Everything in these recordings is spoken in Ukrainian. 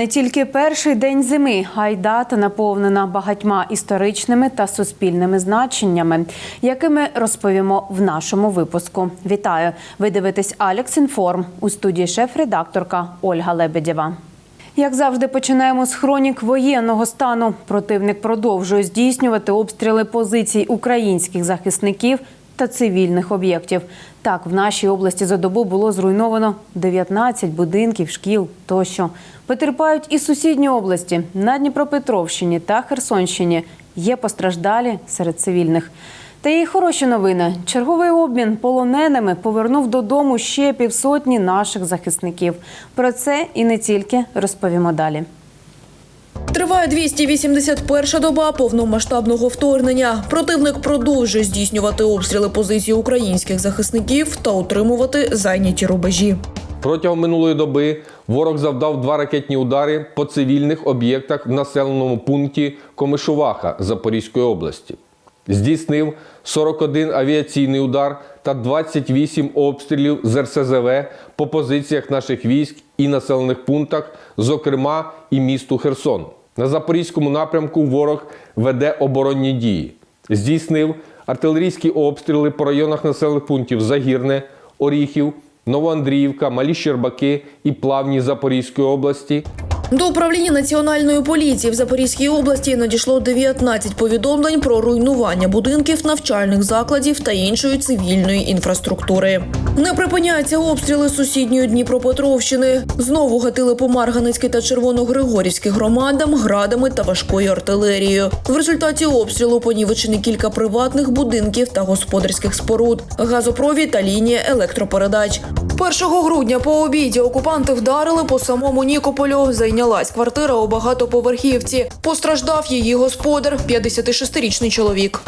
не тільки перший день зими, а й дата наповнена багатьма історичними та суспільними значеннями, якими розповімо в нашому випуску. Вітаю! Ви дивитесь Алекс Інформ у студії шеф-редакторка Ольга Лебедєва. Як завжди, починаємо з хронік воєнного стану. Противник продовжує здійснювати обстріли позицій українських захисників та цивільних об'єктів. Так, в нашій області за добу було зруйновано 19 будинків, шкіл тощо. Потерпають і сусідні області на Дніпропетровщині та Херсонщині. Є постраждалі серед цивільних. Та є хороші новини. Черговий обмін полоненими повернув додому ще півсотні наших захисників. Про це і не тільки розповімо далі. Триває 281-ша доба повномасштабного вторгнення. Противник продовжує здійснювати обстріли позицій українських захисників та утримувати зайняті рубежі. Протягом минулої доби ворог завдав два ракетні удари по цивільних об'єктах в населеному пункті Комишуваха Запорізької області. Здійснив 41 авіаційний удар та 28 обстрілів з РСЗВ по позиціях наших військ і населених пунктах, зокрема і місту Херсон. На запорізькому напрямку ворог веде оборонні дії. Здійснив артилерійські обстріли по районах населених пунктів Загірне, Оріхів, Новоандріївка, Малі Щербаки і Плавні Запорізької області. До управління національної поліції в Запорізькій області надійшло 19 повідомлень про руйнування будинків, навчальних закладів та іншої цивільної інфраструктури. Не припиняються обстріли сусідньої Дніпропетровщини. Знову гатили по Марганецькій та Червоногригорівській громадам градами та важкою артилерією. В результаті обстрілу понівечені кілька приватних будинків та господарських споруд, газопровід та лінія електропередач. 1 грудня по обіді окупанти вдарили по самому Нікополю. Зайнялась квартира у багатоповерхівці. Постраждав її господар, 56-річний чоловік.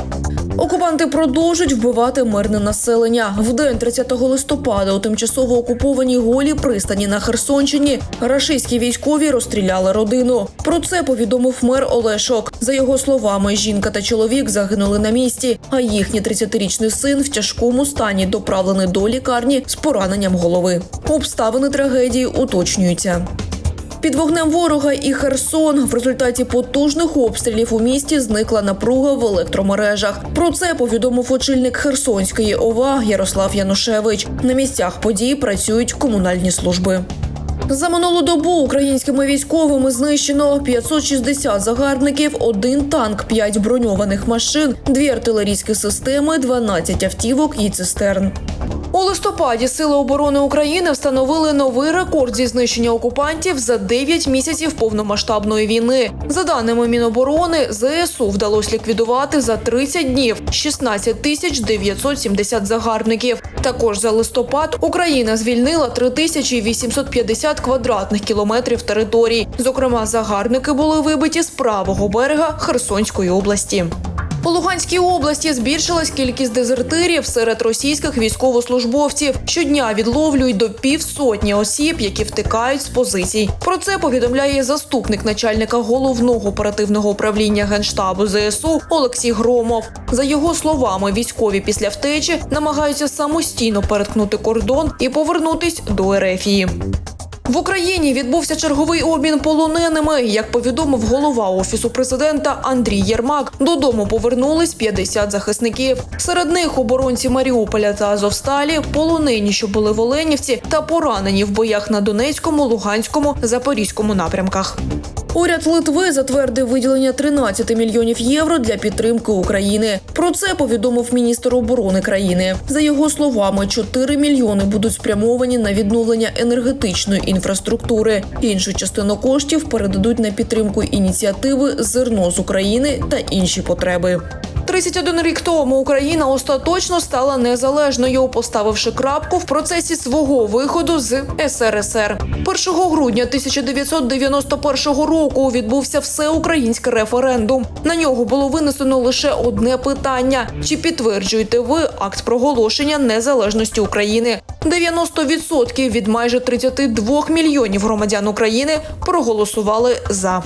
Окупанти продовжують вбивати мирне населення. В день 30 листопада у тимчасово окупованій голі пристані на Херсонщині рашистські військові розстріляли родину. Про це повідомив мер Олешок. За його словами, жінка та чоловік загинули на місці, а їхній 30-річний син в тяжкому стані доправлений до лікарні з пораненням голови. Обставини трагедії уточнюються. Під вогнем ворога і Херсон в результаті потужних обстрілів у місті зникла напруга в електромережах. Про це повідомив очільник Херсонської ОВА Ярослав Янушевич. На місцях подій працюють комунальні служби. За минулу добу українськими військовими знищено 560 загарбників, один танк, 5 броньованих машин, дві артилерійські системи, 12 автівок і цистерн. У листопаді Сили оборони України встановили новий рекорд зі знищення окупантів за 9 місяців повномасштабної війни. За даними Міноборони, ЗСУ вдалося ліквідувати за 30 днів 16 тисяч 970 загарбників. Також за листопад Україна звільнила 3850 квадратних кілометрів територій. Зокрема, загарбники були вибиті з правого берега Херсонської області. У Луганській області збільшилась кількість дезертирів серед російських військовослужбовців. Щодня відловлюють до півсотні осіб, які втикають з позицій. Про це повідомляє заступник начальника головного оперативного управління генштабу ЗСУ Олексій Громов. За його словами, військові після втечі намагаються самостійно переткнути кордон і повернутись до Ерефії. В Україні відбувся черговий обмін полоненими. Як повідомив голова офісу президента Андрій Єрмак, додому повернулись 50 захисників. Серед них оборонці Маріуполя та Азовсталі, полонені, що були в Оленівці, та поранені в боях на Донецькому, Луганському, Запорізькому напрямках. Уряд Литви затвердив виділення 13 мільйонів євро для підтримки України. Про це повідомив міністр оборони країни. За його словами, 4 мільйони будуть спрямовані на відновлення енергетичної інфраструктури. Іншу частину коштів передадуть на підтримку ініціативи Зерно з України та інші потреби. 31 рік тому Україна остаточно стала незалежною, поставивши крапку в процесі свого виходу з СРСР. 1 грудня 1991 року відбувся всеукраїнський референдум. На нього було винесено лише одне питання: чи підтверджуєте ви акт проголошення незалежності України? 90% від майже 32 мільйонів громадян України проголосували за.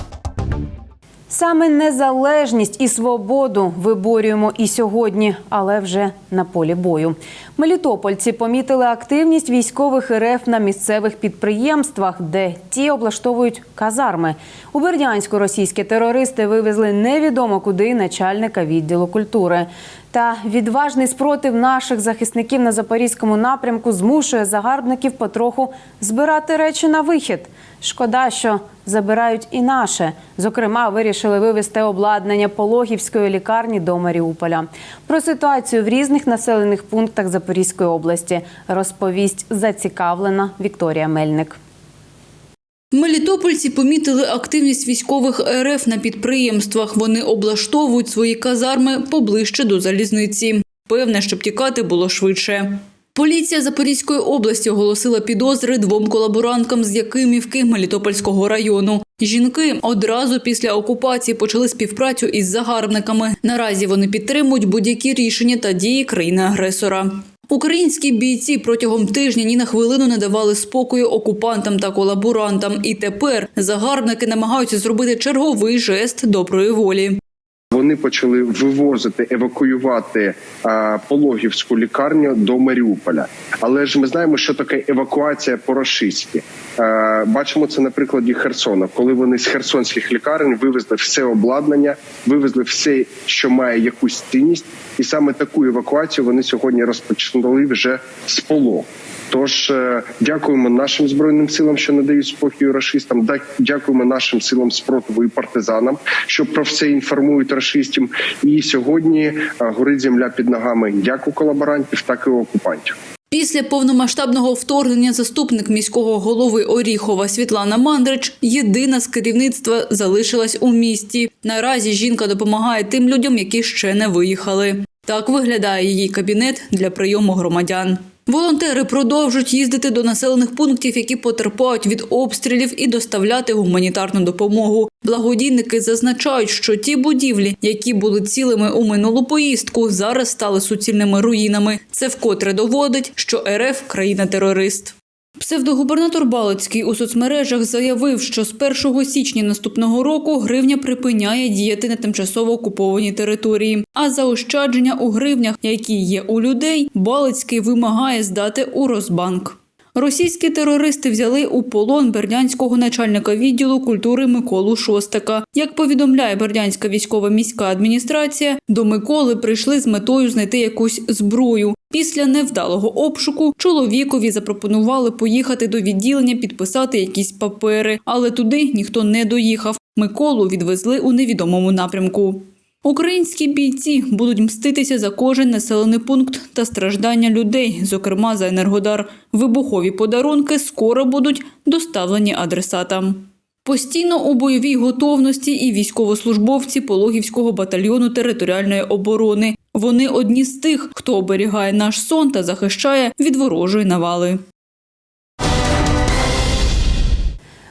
Саме незалежність і свободу виборюємо і сьогодні, але вже на полі бою. Мелітопольці помітили активність військових РФ на місцевих підприємствах, де ті облаштовують казарми. У Бердянську російські терористи вивезли невідомо куди начальника відділу культури. Та відважний спротив наших захисників на запорізькому напрямку змушує загарбників потроху збирати речі на вихід. Шкода, що забирають і наше. Зокрема, вирішили вивезти обладнання Пологівської лікарні до Маріуполя. Про ситуацію в різних населених пунктах Запорізької області розповість зацікавлена Вікторія Мельник. Мелітопольці помітили активність військових РФ на підприємствах. Вони облаштовують свої казарми поближче до залізниці. Певне, щоб тікати було швидше. Поліція Запорізької області оголосила підозри двом колаборанткам з Якимівки Мелітопольського району. Жінки одразу після окупації почали співпрацю із загарбниками. Наразі вони підтримують будь-які рішення та дії країни-агресора. Українські бійці протягом тижня ні на хвилину не давали спокою окупантам та колаборантам. І тепер загарбники намагаються зробити черговий жест доброї волі. Вони почали вивозити, евакуювати а, пологівську лікарню до Маріуполя. Але ж ми знаємо, що таке евакуація по-рашистськи. Е, Бачимо це на прикладі Херсона, коли вони з херсонських лікарень вивезли все обладнання, вивезли все, що має якусь цінність, і саме таку евакуацію вони сьогодні розпочали вже з полу. Тож е, дякуємо нашим збройним силам, що надають спокій рашистам. Дякуємо нашим силам спротиву і партизанам, що про все інформують рашистів. І сьогодні е, горить земля під ногами як у колаборантів, так і у окупантів. Після повномасштабного вторгнення заступник міського голови Оріхова Світлана Мандрич, єдина з керівництва, залишилась у місті. Наразі жінка допомагає тим людям, які ще не виїхали. Так виглядає її кабінет для прийому громадян. Волонтери продовжують їздити до населених пунктів, які потерпають від обстрілів, і доставляти гуманітарну допомогу. Благодійники зазначають, що ті будівлі, які були цілими у минулу поїздку, зараз стали суцільними руїнами. Це вкотре доводить, що РФ країна-терорист. Псевдогубернатор Балицький у соцмережах заявив, що з 1 січня наступного року гривня припиняє діяти на тимчасово окупованій території. А заощадження у гривнях, які є у людей, Балицький вимагає здати у Росбанк. Російські терористи взяли у полон бердянського начальника відділу культури Миколу Шостака. Як повідомляє Бердянська військова міська адміністрація, до Миколи прийшли з метою знайти якусь зброю. Після невдалого обшуку чоловікові запропонували поїхати до відділення підписати якісь папери, але туди ніхто не доїхав. Миколу відвезли у невідомому напрямку. Українські бійці будуть мститися за кожен населений пункт та страждання людей, зокрема за енергодар. Вибухові подарунки скоро будуть доставлені адресатам. Постійно у бойовій готовності і військовослужбовці Пологівського батальйону територіальної оборони. Вони одні з тих, хто оберігає наш сон та захищає від ворожої навали.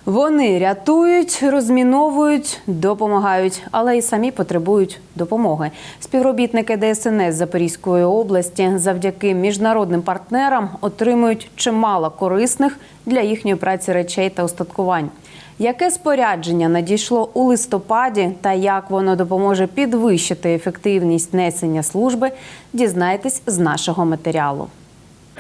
Вони рятують, розміновують, допомагають, але й самі потребують допомоги. Співробітники ДСНС Запорізької області завдяки міжнародним партнерам отримують чимало корисних для їхньої праці речей та устаткувань. Яке спорядження надійшло у листопаді та як воно допоможе підвищити ефективність несення служби, дізнайтесь з нашого матеріалу.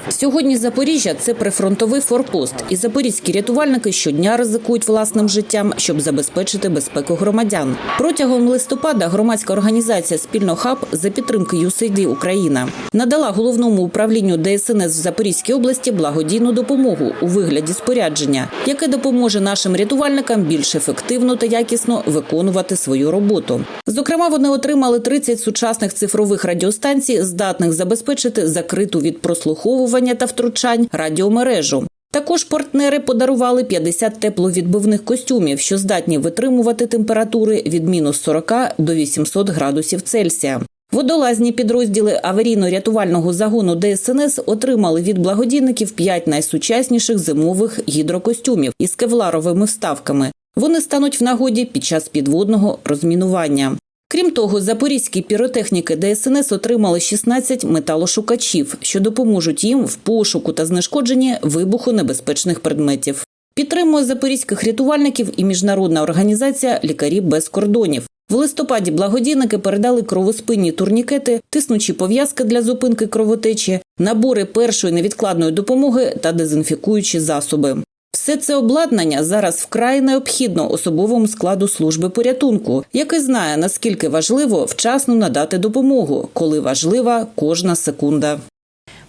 Сьогодні Запоріжжя це прифронтовий форпост, і запорізькі рятувальники щодня ризикують власним життям, щоб забезпечити безпеку громадян. Протягом листопада громадська організація Спільно хаб за підтримки USAID Україна надала головному управлінню ДСНС в Запорізькій області благодійну допомогу у вигляді спорядження, яке допоможе нашим рятувальникам більш ефективно та якісно виконувати свою роботу. Зокрема, вони отримали 30 сучасних цифрових радіостанцій, здатних забезпечити закриту від прослуховування та втручань радіомережу. Також партнери подарували 50 тепловідбивних костюмів, що здатні витримувати температури від мінус 40 до 800 градусів Цельсія. Водолазні підрозділи аварійно-рятувального загону ДСНС отримали від благодійників 5 найсучасніших зимових гідрокостюмів із кевларовими вставками. Вони стануть в нагоді під час підводного розмінування. Крім того, запорізькі піротехніки ДСНС отримали 16 металошукачів, що допоможуть їм в пошуку та знешкодженні вибухонебезпечних предметів. Підтримує запорізьких рятувальників і міжнародна організація Лікарі без кордонів. В листопаді благодійники передали кровоспинні турнікети, тиснучі пов'язки для зупинки кровотечі, набори першої невідкладної допомоги та дезінфікуючі засоби. Все це обладнання зараз вкрай необхідно особовому складу служби порятунку, який знає наскільки важливо вчасно надати допомогу, коли важлива кожна секунда.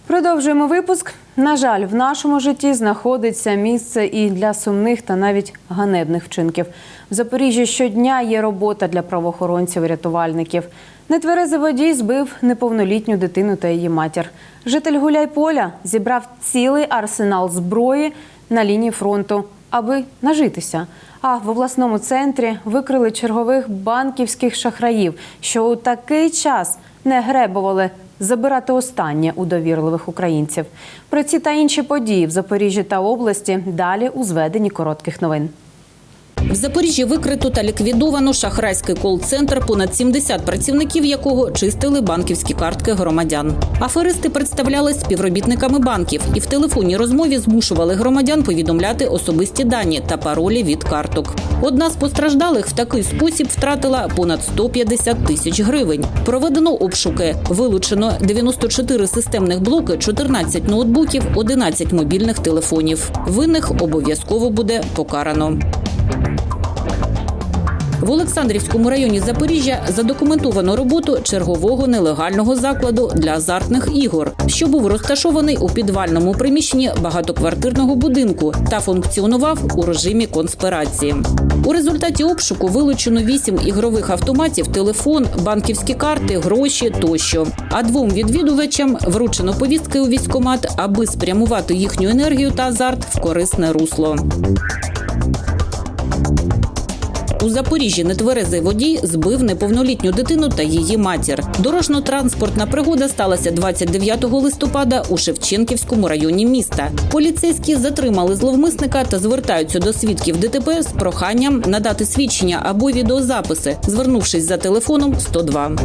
Продовжуємо випуск. На жаль, в нашому житті знаходиться місце і для сумних та навіть ганебних вчинків. В Запоріжжі щодня є робота для правоохоронців і рятувальників. Нетверезий водій збив неповнолітню дитину та її матір. Житель Гуляйполя зібрав цілий арсенал зброї на лінії фронту, аби нажитися. А в обласному центрі викрили чергових банківських шахраїв, що у такий час не гребували забирати останнє у довірливих українців. Про ці та інші події в Запоріжжі та області далі у зведенні коротких новин. В Запоріжжі викрито та ліквідовано шахрайський кол-центр, понад 70 працівників якого чистили банківські картки громадян. Аферисти представлялись співробітниками банків і в телефонній розмові змушували громадян повідомляти особисті дані та паролі від карток. Одна з постраждалих в такий спосіб втратила понад 150 тисяч гривень. Проведено обшуки. Вилучено 94 системних блоки, 14 ноутбуків, 11 мобільних телефонів. Винних обов'язково буде покарано. В Олександрівському районі Запоріжжя задокументовано роботу чергового нелегального закладу для азартних ігор, що був розташований у підвальному приміщенні багатоквартирного будинку та функціонував у режимі конспірації. У результаті обшуку вилучено вісім ігрових автоматів, телефон, банківські карти, гроші тощо. А двом відвідувачам вручено повістки у військкомат, аби спрямувати їхню енергію та азарт в корисне русло. У Запоріжжі нетверезий водій збив неповнолітню дитину та її матір. Дорожньо-транспортна пригода сталася 29 листопада у Шевченківському районі міста. Поліцейські затримали зловмисника та звертаються до свідків ДТП з проханням надати свідчення або відеозаписи, звернувшись за телефоном 102.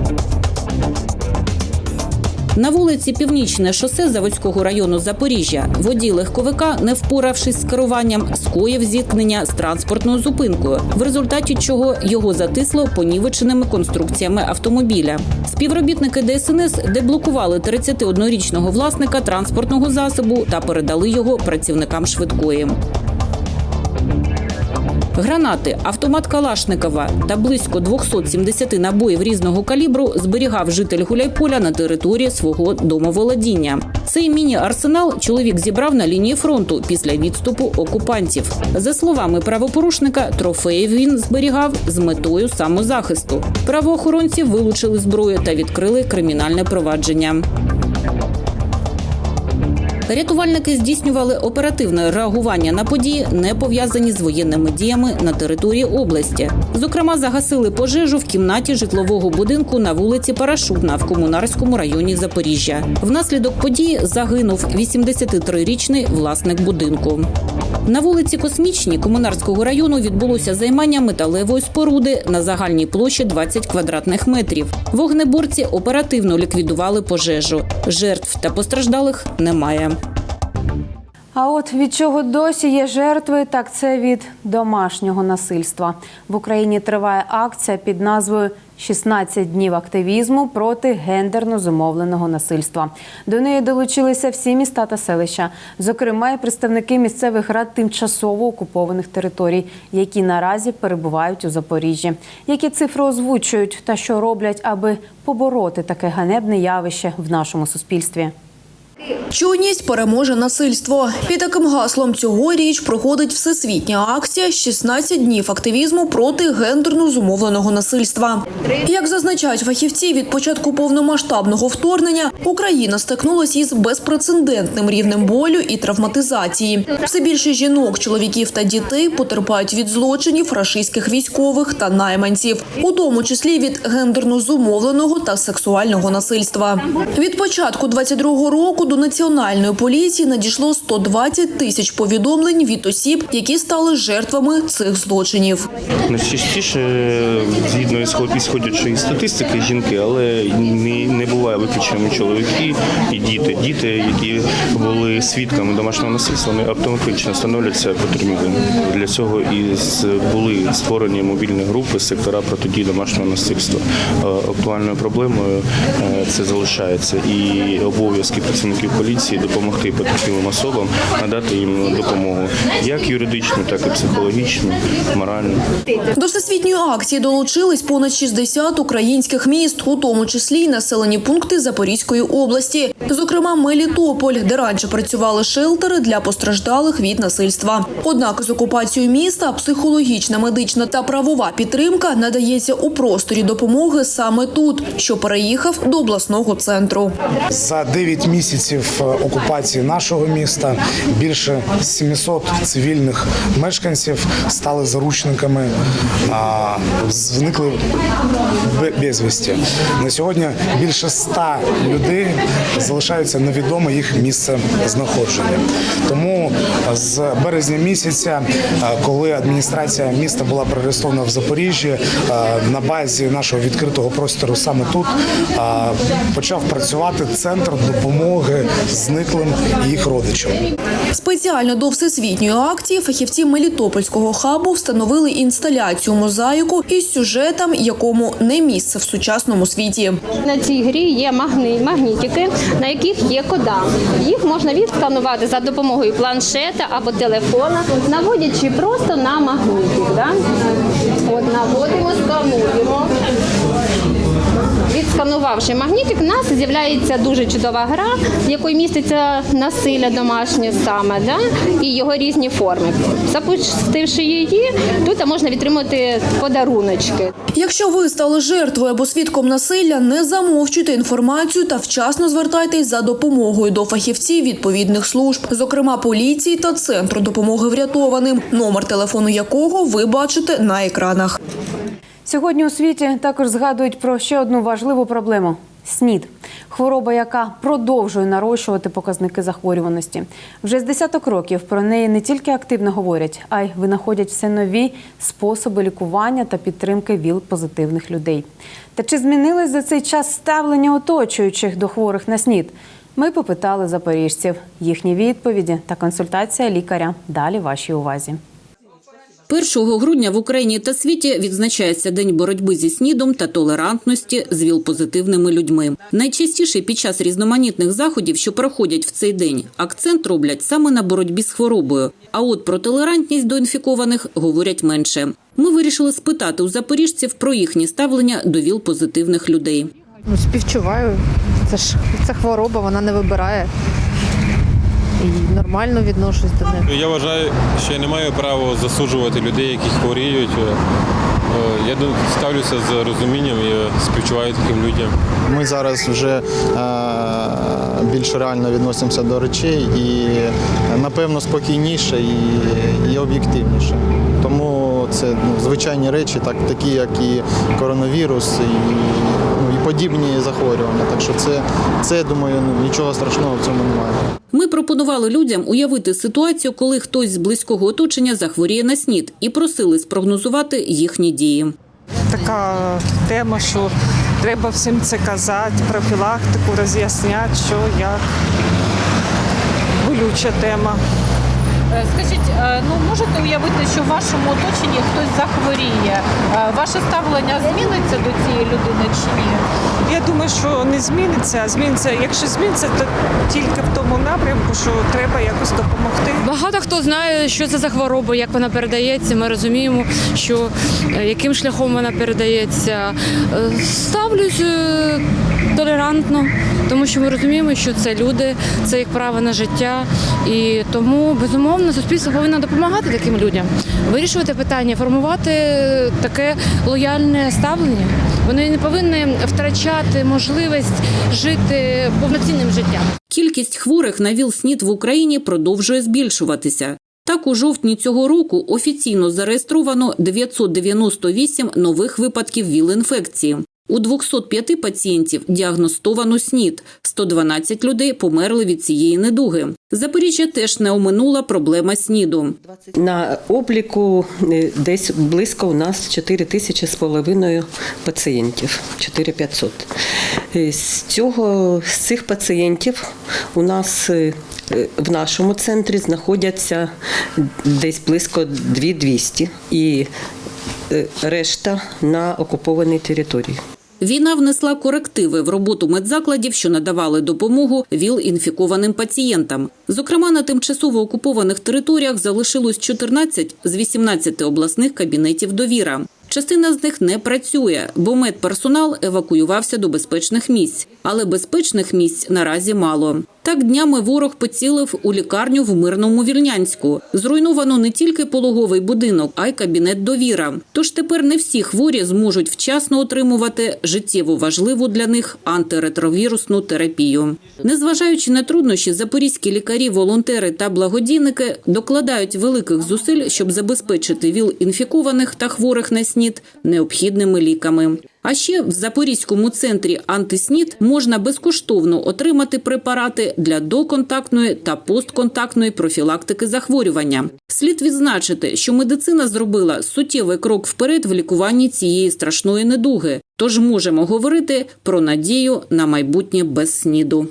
На вулиці Північне шосе Заводського району Запоріжжя водій легковика, не впоравшись з керуванням, скоїв зіткнення з транспортною зупинкою, в результаті чого його затисло понівеченими конструкціями автомобіля. Співробітники ДСНС деблокували 31-річного власника транспортного засобу та передали його працівникам швидкої. Гранати, автомат Калашникова та близько 270 набоїв різного калібру зберігав житель Гуляйполя на території свого домоволодіння. Цей міні-арсенал чоловік зібрав на лінії фронту після відступу окупантів. За словами правопорушника, трофеї він зберігав з метою самозахисту. Правоохоронці вилучили зброю та відкрили кримінальне провадження. Рятувальники здійснювали оперативне реагування на події, не пов'язані з воєнними діями на території області. Зокрема, загасили пожежу в кімнаті житлового будинку на вулиці Парашутна в комунарському районі Запоріжжя. Внаслідок події загинув 83-річний власник будинку. На вулиці Космічній комунарського району відбулося займання металевої споруди на загальній площі 20 квадратних метрів. Вогнеборці оперативно ліквідували пожежу. Жертв та постраждалих немає. А от від чого досі є жертви, так це від домашнього насильства. В Україні триває акція під назвою «16 днів активізму проти гендерно зумовленого насильства. До неї долучилися всі міста та селища, зокрема і представники місцевих рад тимчасово окупованих територій, які наразі перебувають у Запоріжжі. Які цифри озвучують та що роблять, аби побороти таке ганебне явище в нашому суспільстві. Чуйність переможе насильство. Під таким гаслом цьогоріч проходить всесвітня акція «16 днів активізму проти гендерно зумовленого насильства. Як зазначають фахівці, від початку повномасштабного вторгнення Україна стикнулася із безпрецедентним рівнем болю і травматизації. Все більше жінок, чоловіків та дітей потерпають від злочинів рашистських військових та найманців, у тому числі від гендерно зумовленого та сексуального насильства. Від початку 22-го року до національної поліції надійшло 120 тисяч повідомлень від осіб, які стали жертвами цих злочинів. Найчастіше, згідно ісход- ісходячої статистики, жінки, але не, буває виключенням чоловіки і діти. Діти, які були свідками домашнього насильства, вони автоматично становляться потерпілими. Для цього і були створені мобільні групи сектора протидії домашнього насильства. Е, Актуальною проблемою е, це залишається і обов'язки працівників поліції допомогти потерпілим особам, надати їм допомогу як юридичну, так і психологічну, моральну. До всесвітньої акції долучились понад 60 українських міст, у тому числі й населені пункти Запорізької області, зокрема Мелітополь, де раніше працювали шелтери для постраждалих від насильства. Однак з окупацією міста психологічна, медична та правова підтримка надається у просторі допомоги саме тут, що переїхав до обласного центру. За 9 місяців е, окупації нашого міста більше 700 цивільних мешканців стали заручниками, зникли бе- безвісті. На сьогодні більше 100 людей залишаються невідоме їх місце знаходження. Тому з березня місяця, е, коли адміністрація міста була перереєстрована в Запоріжжі, е, на базі нашого відкритого простору саме тут почав працювати центр допомоги зниклим і їх родичам. Спеціально до всесвітньої акції фахівці Мелітопольського хабу встановили інсталяцію мозаїку із сюжетом, якому не місце в сучасному світі. На цій грі є магнітики, на яких є кода. Їх можна відсканувати за допомогою планшета або телефона, наводячи просто на магнітик. Да? От наводимо, скануємо. Відсканувавши магнітик, у нас з'являється дуже чудова гра, в якої міститься насилля домашнє саме, да? і його різні форми. Запустивши її, тут можна відтримати подаруночки. Якщо ви стали жертвою або свідком насилля, не замовчуйте інформацію та вчасно звертайтесь за допомогою до фахівців відповідних служб, зокрема поліції та центру допомоги врятованим, номер телефону якого ви бачите на екранах. Сьогодні у світі також згадують про ще одну важливу проблему СНІД. Хвороба, яка продовжує нарощувати показники захворюваності. Вже з десяток років про неї не тільки активно говорять, а й винаходять все нові способи лікування та підтримки ВІЛ-позитивних людей. Та чи змінилось за цей час ставлення оточуючих до хворих на СНІД? Ми попитали запоріжців. Їхні відповіді та консультація лікаря далі вашій увазі. 1 грудня в Україні та світі відзначається День боротьби зі снідом та толерантності з ВІЛ-позитивними людьми. Найчастіше під час різноманітних заходів, що проходять в цей день, акцент роблять саме на боротьбі з хворобою. А от про толерантність до інфікованих говорять менше. Ми вирішили спитати у запоріжців про їхнє ставлення до ВІЛ-позитивних людей. Ну, співчуваю. Це ж це хвороба, вона не вибирає. Нормально відношусь до неї. Я вважаю, що я не маю права засуджувати людей, які хворіють. Е, е, Я ставлюся з розумінням і співчуваю таким людям. Ми зараз вже е, більш реально відносимося до речей і е, напевно спокійніше і, і об'єктивніше. Тому це ну, звичайні речі, так такі як і коронавірус, і, ну, і подібні захворювання. Так що це, це я думаю, ну, нічого страшного в цьому немає. Ми пропонували людям уявити ситуацію, коли хтось з близького оточення захворіє на снід, і просили спрогнозувати їхні дії. така тема, що треба всім це казати, профілактику роз'ясняти, що як. Болюча тема. Скажіть, е, ну можете уявити, що в вашому оточенні хтось захворіє? Е, Ваше ставлення зміниться до цієї людини чи ні? Я думаю, що не зміниться, а зміниться. Якщо зміниться, то тільки в тому напрямку, що треба якось допомогти. Багато хто знає, що це за хвороба, як вона передається. Ми розуміємо, що е, яким шляхом вона передається. Е, Ставлюсь е, толерантно, тому що ми розуміємо, що це люди, це їх право на життя. І тому безумовно суспільство повинно допомагати таким людям, вирішувати питання, формувати таке лояльне ставлення. Вони не повинні втрачати можливість жити повноцінним життям. Кількість хворих на ВІЛ-СНІД в Україні продовжує збільшуватися. Так, у жовтні цього року офіційно зареєстровано 998 нових випадків ВІЛ-інфекції. У 205 пацієнтів діагностовано СНІД, 112 людей померли від цієї недуги. Запоріжжя теж не оминула проблема СНІДу. На обліку е, десь близько у нас 4 тисячі з половиною пацієнтів, 4500. Е, З цього з цих пацієнтів у нас е, в нашому центрі знаходяться десь близько 2200 і решта на окупованій території. Війна внесла корективи в роботу медзакладів, що надавали допомогу ВІЛ-інфікованим пацієнтам. Зокрема, на тимчасово окупованих територіях залишилось 14 з 18 обласних кабінетів довіра. Частина з них не працює, бо медперсонал евакуювався до безпечних місць. Але безпечних місць наразі мало. Так днями ворог поцілив у лікарню в мирному Вільнянську. Зруйновано не тільки пологовий будинок, а й кабінет довіра. Тож тепер не всі хворі зможуть вчасно отримувати життєво важливу для них антиретровірусну терапію. Незважаючи на труднощі, запорізькі лікарі, волонтери та благодійники докладають великих зусиль, щоб забезпечити ВІЛ-інфікованих та хворих на СНІД необхідними ліками. А ще в Запорізькому центрі антиснід можна безкоштовно отримати препарати для доконтактної та постконтактної профілактики захворювання. Слід відзначити, що медицина зробила суттєвий крок вперед в лікуванні цієї страшної недуги. Тож можемо говорити про надію на майбутнє без сніду.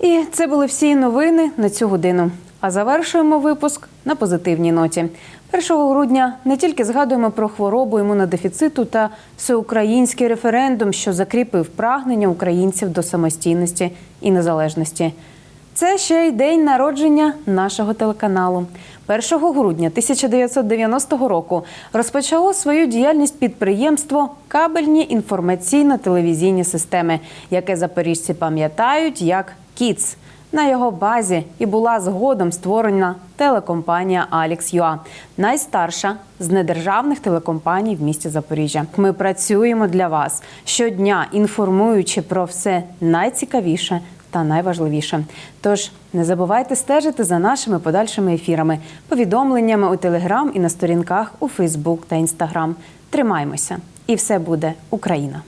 І це були всі новини на цю годину. А завершуємо випуск на позитивній ноті. 1 грудня не тільки згадуємо про хворобу імунодефіциту та всеукраїнський референдум, що закріпив прагнення українців до самостійності і незалежності. Це ще й день народження нашого телеканалу. 1 грудня 1990 року розпочало свою діяльність підприємство Кабельні інформаційно-телевізійні системи, яке запоріжці пам'ятають як КІЦ. На його базі і була згодом створена телекомпанія Алікс.Юа, найстарша з недержавних телекомпаній в місті Запоріжжя. Ми працюємо для вас щодня, інформуючи про все найцікавіше та найважливіше. Тож не забувайте стежити за нашими подальшими ефірами, повідомленнями у Телеграм і на сторінках у Фейсбук та Інстаграм. Тримаймося, і все буде Україна!